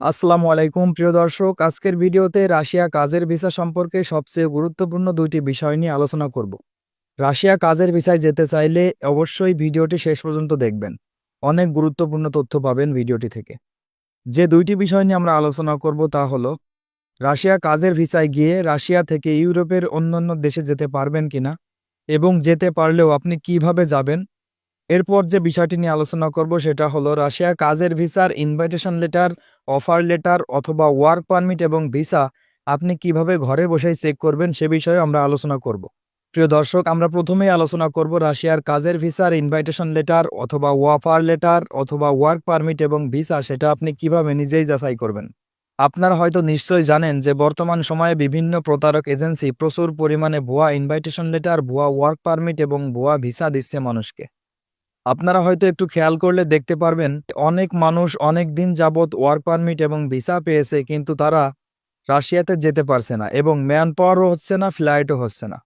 আসসালামু আলাইকুম, প্রিয় দর্শক। আজকের ভিডিওতে রাশিয়া কাজের ভিসা সম্পর্কে সবচেয়ে গুরুত্বপূর্ণ দুইটি বিষয় নিয়ে আলোচনা করব। রাশিয়া কাজের ভিসায় যেতে চাইলে অবশ্যই ভিডিওটি শেষ পর্যন্ত দেখবেন। অনেক গুরুত্বপূর্ণ তথ্য পাবেন ভিডিওটি থেকে। যে দুইটি বিষয় নিয়ে আমরা আলোচনা করব তা হলো, রাশিয়া কাজের ভিসায় গিয়ে রাশিয়া থেকে ইউরোপের অন্যান্য দেশে যেতে পারবেন কিনা এবং যেতে পারলেও আপনি কীভাবে যাবেন এরপর যে বিষয়টি নিয়ে আলোচনা করব সেটা হলো রাশিয়া কাজের ভিসার ইনভাইটেশন লেটার অফার লেটার অথবা ওয়ার্ক পারমিট এবং ভিসা। আপনি কীভাবে ঘরে বসেই চেক করবেন সে বিষয়ে আমরা আলোচনা করব। প্রিয় দর্শক, আমরা প্রথমেই আলোচনা করব রাশিয়ার কাজের ভিসার ইনভাইটেশন লেটার অথবা ওয়াফার লেটার অথবা ওয়ার্ক পারমিট এবং ভিসা, সেটা আপনি কীভাবে নিজেই যাচাই করবেন। আপনারা হয়তো নিশ্চয়ই জানেন যে বর্তমান সময়ে বিভিন্ন প্রতারক এজেন্সি প্রচুর পরিমাণে ভুয়া ইনভাইটেশন লেটার ভুয়া ওয়ার্ক পারমিট এবং ভুয়া ভিসা দিচ্ছে মানুষকে। আপনারা হয়তো একটু খেয়াল করলে দেখতে পারবেন, অনেক মানুষ অনেক দিন যাবৎ ওয়ার্ক পারমিট এবং ভিসা পেয়েছে, কিন্তু তারা রাশিয়াতে যেতে পারছে না এবং ম্যান পাওয়ারও হচ্ছে না, ফ্লাইটও হচ্ছে না।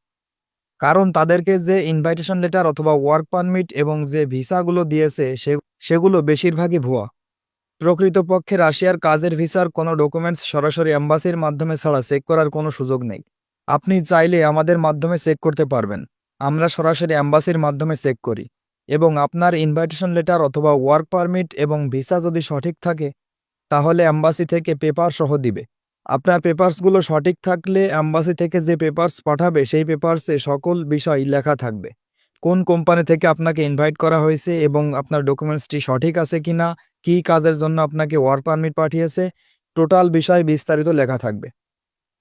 কারণ তাদেরকে যে ইনভাইটেশন লেটার অথবা ওয়ার্ক পারমিট এবং যে ভিসাগুলো দিয়েছে সেগুলো বেশিরভাগই ভুয়া। প্রকৃতপক্ষে রাশিয়ার কাজের ভিসার কোনো ডকুমেন্টস সরাসরি অ্যাম্বাসির মাধ্যমে ছাড়া চেক করার কোনো সুযোগ নেই। আপনি চাইলে আমাদের মাধ্যমে চেক করতে পারবেন। আমরা সরাসরি অ্যাম্বাসির মাধ্যমে চেক করি। এবং আপনার ইনভাইটেশন লেটার অথবা ওয়ার্ক পারমিট এবং ভিসা যদি সঠিক থাকে, তাহলে অ্যাম্বাসি থেকে পেপার সহ দিবে। আপনার পেপার্সগুলো সঠিক থাকলে অ্যাম্বাসি থেকে যে পেপার্স পাঠাবে, সেই পেপার্সে সকল বিষয় লেখা থাকবে। কোন কোম্পানি থেকে আপনাকে ইনভাইট করা হয়েছে এবং আপনার ডকুমেন্টসটি সঠিক আছে কিনা, কী কাজের জন্য আপনাকে ওয়ার্ক পারমিট পাঠিয়েছে টোটাল বিষয় বিস্তারিত লেখা থাকবে।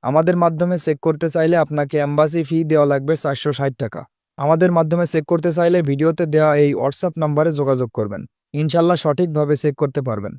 আমাদের মাধ্যমে চেক করতে চাইলে আপনাকে অ্যাম্বাসি ফি দেওয়া লাগবে চারশো ষাট টাকা। আমাদের মাধ্যমে চেক করতে চাইলে ভিডিওতে দেওয়া এই হোয়াটসঅ্যাপ নাম্বারে যোগাযোগ করবেন। ইনশাল্লাহ সঠিকভাবে চেক করতে পারবেন।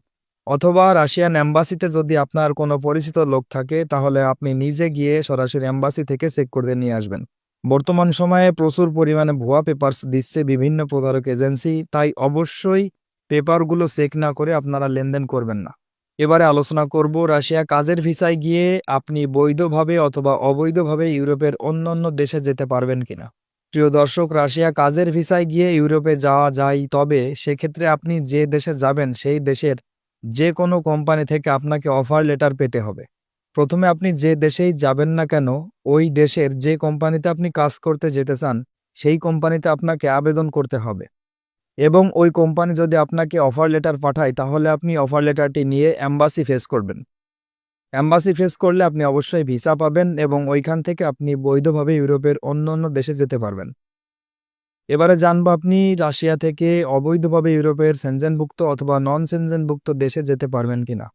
অথবা রাশিয়ান অ্যাম্বাসিতে যদি আপনার কোনো পরিচিত লোক থাকে, তাহলে আপনি নিজে গিয়ে সরাসরি অ্যাম্বাসি থেকে চেক করে নিয়ে আসবেন। বর্তমান সময়ে প্রচুর পরিমাণে ভুয়া পেপারস দিচ্ছে বিভিন্ন প্রতারক এজেন্সি তাই অবশ্যই পেপারগুলো চেক না করে আপনারা লেনদেন করবেন না। এবারে আলোচনা করব রাশিয়া কাজের ভিসায় গিয়ে আপনি বৈধভাবে অথবা অবৈধভাবে ইউরোপের অন্যান্য দেশে যেতে পারবেন কিনা। প্রিয় দর্শক, রাশিয়া কাজের ভিসায় গিয়ে ইউরোপে যাওয়া যায়, তবে সেক্ষেত্রে আপনি যে দেশে যাবেন, সেই দেশের যে কোনো কোম্পানি থেকে আপনাকে অফার লেটার পেতে হবে। প্রথমে আপনি যে দেশেই যাবেন না কেন, ওই দেশের যে কোম্পানিতে আপনি কাজ করতে যেতে চান, সেই কোম্পানিতে আপনাকে আবেদন করতে হবে। এবং ওই কোম্পানি যদি আপনাকে অফার লেটার পাঠায়, তাহলে আপনি অফার লেটারটি নিয়ে অ্যাম্বাসি ফেস করবেন। অ্যাম্বাসি ফেস করলে আপনি অবশ্যই ভিসা পাবেন এবং ওইখান থেকে আপনি বৈধভাবে ইউরোপের অন্য অন্য দেশে যেতে পারবেন। এবারে জানব আপনি রাশিয়া থেকে অবৈধভাবে ইউরোপের সেনজেনভুক্ত অথবা নন সেনজেনভুক্ত দেশে যেতে পারবেন কিনা।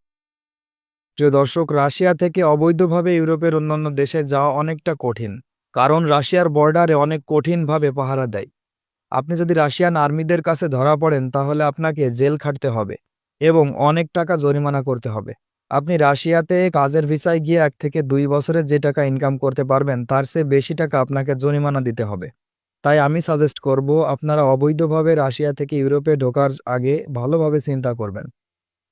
প্রিয় দর্শক, রাশিয়া থেকে অবৈধভাবে ইউরোপের অন্যান্য দেশে যাওয়া অনেকটা কঠিন, কারণ রাশিয়ার বর্ডারে অনেক কঠিনভাবে পাহারা দেয়। আপনি যদি রাশিয়ান আর্মিদের কাছে ধরা পড়েন, তাহলে আপনাকে জেল খাটতে হবে এবং অনেক টাকা জরিমানা করতে হবে। আপনি রাশিয়াতে কাজের ভিসায় গিয়ে এক থেকে দুই বছরে যে টাকা ইনকাম করতে পারবেন, তার চেয়ে বেশি টাকা আপনাকে জরিমানা দিতে হবে। তাই আমি সাজেস্ট করব, আপনারা অবৈধভাবে রাশিয়া থেকে ইউরোপে ঢোকার আগে ভালোভাবে চিন্তা করবেন।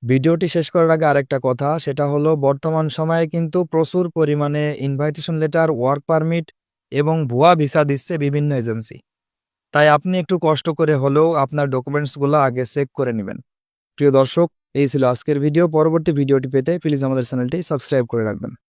ভিডিওটি শেষ করার আগে আরেকটা কথা, সেটা হলো বর্তমান সময়ে কিন্তু প্রচুর পরিমাণে ইনভাইটেশন লেটার ওয়ার্ক পারমিট এবং ভুয়া ভিসা দিচ্ছে বিভিন্ন এজেন্সি। তাই আপনি একটু কষ্ট করে হলেও আপনার ডকুমেন্টসগুলো আগে চেক করে নেবেন। প্রিয় দর্শক এই ছিল আজকের ভিডিও পরবর্তী ভিডিওটি পেতে প্লিজ আমাদের চ্যানেলটি সাবস্ক্রাইব করে রাখবেন।